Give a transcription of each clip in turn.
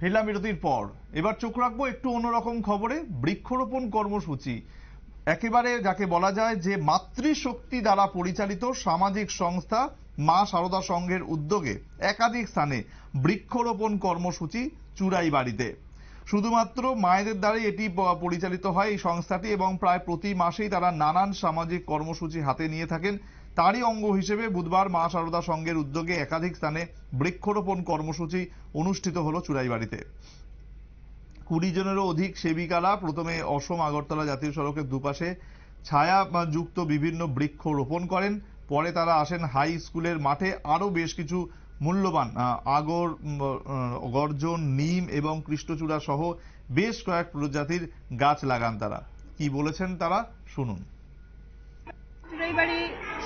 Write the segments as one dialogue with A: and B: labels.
A: ফিরলাম বিরতির পর। এবার চোখ রাখব একটু অন্যরকম খবরে, বৃক্ষরোপণ কর্মসূচি। একেবারে যাকে বলা যায় যে মাতৃশক্তি দ্বারা পরিচালিত সামাজিক সংস্থা মা সারদা সংঘের উদ্যোগে একাধিক স্থানে বৃক্ষরোপণ কর্মসূচি চুরাই বাড়িতে। শুধুমাত্র মায়েদের দ্বারাই এটি পরিচালিত হয় এই সংস্থাটি এবং প্রায় প্রতি মাসেই তারা নানান সামাজিক কর্মসূচি হাতে নিয়ে থাকেন। তারই অঙ্গ হিসেবে বুধবার মা সারদা সংঘের উদ্যোগে একাধিক স্থানে বৃক্ষরোপণ কর্মসূচি অনুষ্ঠিত হলো চুরাইবাড়িতে কুড়ি জনেরও অধিক সেবিকারা প্রথমে অসম আগরতলা জাতীয় সড়কের দুপাশে ছায়া যুক্ত বিভিন্ন বৃক্ষ রোপণ করেন। পরে তারা আসেন হাই স্কুলের মাঠে। আরও বেশ কিছু মূল্যবান আগর গর্জন, নিম এবং কৃষ্ণচূড়া সহ বেশ কয়েক প্রজাতির গাছ লাগান তারা। কি বলেছেন তারা? শুনুন।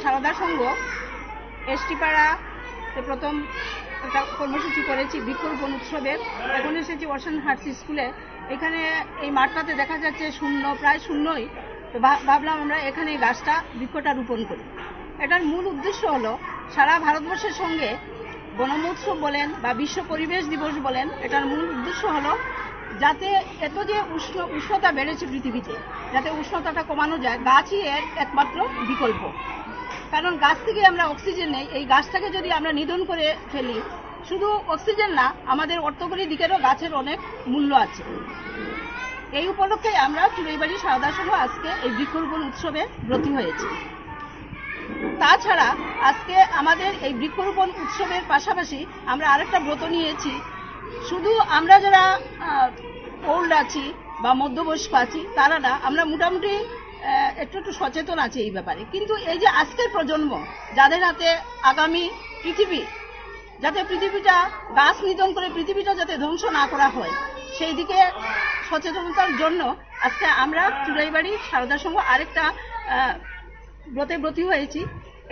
B: সারদা সংঘ এসটিপাড়া প্রথম একটা কর্মসূচি করেছি বৃক্ষরোপণ উৎসবের। এখন এসেছি ওয়াশন হার্টস স্কুলে। এখানে এই মাঠটাতে দেখা যাচ্ছে শূন্য, প্রায় শূন্যই। তো ভাবলাম আমরা এখানে গাছটা বৃক্ষটা রোপণ করি। এটার মূল উদ্দেশ্য হলো, সারা ভারতবর্ষের সঙ্গে বনমোৎসব বলেন বা বিশ্ব পরিবেশ দিবস বলেন, এটার মূল উদ্দেশ্য হলো যাতে এত যে উষ্ণ, উষ্ণতা বেড়েছে পৃথিবীতে, যাতে উষ্ণতাটা কমানো যায়, গাছই এর একমাত্র বিকল্প। কারণ গাছ থেকে আমরা অক্সিজেন নেই, এই গাছটাকে যদি আমরা নিধন করে ফেলি, শুধু অক্সিজেন না, আমাদের অর্থকরী দিকেরও গাছের অনেক মূল্য আছে। এই উপলক্ষে আমরা চুড়াইবাড়ি সারদা সহ আজকে এই বৃক্ষরোপণ উৎসবে ব্রতী হয়েছি। তাছাড়া আজকে আমাদের এই বৃক্ষরোপণ উৎসবের পাশাপাশি আমরা আরেকটা ব্রত নিয়েছি। শুধু আমরা যারা ওল্ড আছি বা মধ্যবয়স্ক আছি, তারা না, আমরা মোটামুটি একটু একটু সচেতন আছে এই ব্যাপারে। কিন্তু এই যে আজকের প্রজন্ম, যাদের হাতে আগামী পৃথিবী, যাতে পৃথিবীটা গাছ নিধন করে পৃথিবীটা যাতে ধ্বংস না করা হয়, সেই দিকে সচেতনতার জন্য আজকে আমরা চুড়াইবাড়ি সারদা সংঘ আরেকটা ব্রতে ব্রতী হয়েছি।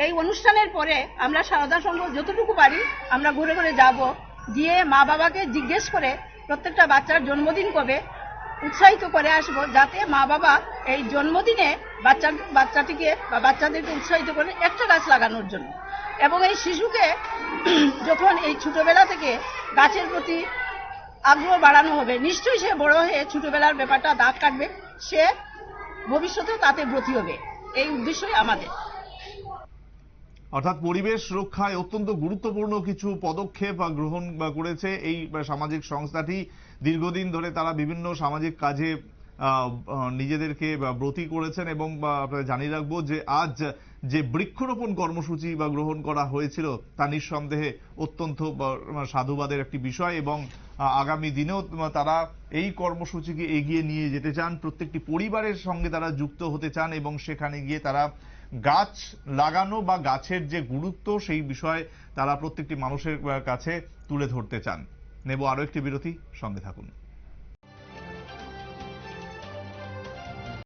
B: এই অনুষ্ঠানের পরে আমরা সারদা সংঘ যতটুকু পারি আমরা ঘুরে ঘুরে যাব। গিয়ে মা বাবাকে জিজ্ঞেস করে প্রত্যেকটা বাচ্চার জন্মদিন কবে উৎসাহিত করে আসব যাতে মা বাবা এই জন্মদিনে বাচ্চা বাচ্চাটিকে বা বাচ্চাদেরকে উৎসাহিত করে একটা গাছ লাগানোর জন্য। এবং এই শিশুকে যখন এই ছোটবেলা থেকে গাছের প্রতি আগ্রহ বাড়ানো হবে, নিশ্চয়ই সে বড় হয়ে ছোটবেলার ব্যাপারটা দাগ কাটবে, সে ভবিষ্যতেও তাতে ব্রতী হবে। এই উদ্দেশ্যই আমাদের।
A: অর্থাৎ পরিবেশ রক্ষায় অত্যন্ত গুরুত্বপূর্ণ কিছু পদক্ষেপ গ্রহণ করেছে এই সামাজিক সংস্থাটি। দীর্ঘদিন ধরে তারা বিভিন্ন সামাজিক কাজে নিজেদেরকে ব্রতী করেছেন এবং, বা আপনাদের জানিয়ে রাখব যে আজ যে বৃক্ষরোপণ কর্মসূচি বা গ্রহণ করা হয়েছিল তা নিঃসন্দেহে অত্যন্ত সাধুবাদের একটি বিষয় এবং আগামী দিনেও তারা এই কর্মসূচিকে এগিয়ে নিয়ে যেতে চান। প্রত্যেকটি পরিবারের সঙ্গে তারা যুক্ত হতে চান এবং সেখানে গিয়ে তারা গাছ লাগানো বা গাছের যে গুরুত্ব, সেই বিষয়ে তারা প্রত্যেকটি মানুষের কাছে তুলে ধরতে চান। নেব আরও একটি বিরতি, সঙ্গে থাকুন।